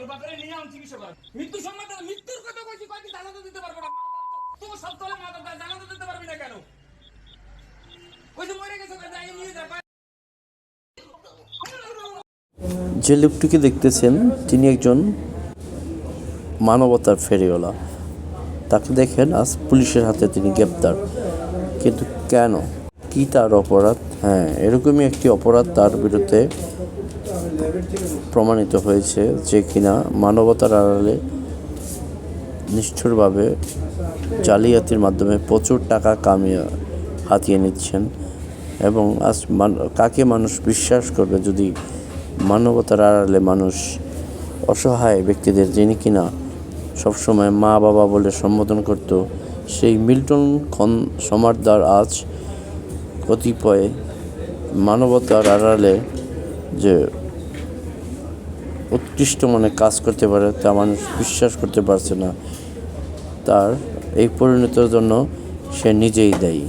তোর নিয়ে আমি চিকিৎসা মৃত্যু মৃত্যুর কথা দিতে পারব না? সব দিতে পারবি না কেন? যে লোকটিকে দেখতেছেন, তিনি একজন মানবতার ফেরিওয়ালা। তাকে দেখেন, আজ পুলিশের হাতে তিনি গ্রেপ্তার। কিন্তু কেন? কি তার অপরাধ? হ্যাঁ এরকমই একটি অপরাধ তার বিরুদ্ধে প্রমাণিত হয়েছে যে কিনা মানবতার আড়ালে নিষ্ঠুরভাবে জালিয়াতির মাধ্যমে প্রচুর টাকা কামিয়ে হাতিয়ে নিচ্ছেন এবং আজ কাকে মানুষ বিশ্বাস করবে যদি মানবতার আড়ালে মানুষ অসহায় ব্যক্তিদের যিনি কিনা সবসময় মা বাবা বলে সম্বোধন করত, সেই মিল্টন খন সমারদার আজ কতিপয় মানবতার আড়ালে যে উৎকৃষ্ট মনে কাজ করতে পারে, তা মানুষ বিশ্বাস করতে পারছে না। তার এই পরিণতির জন্য সে নিজেই দায়ী।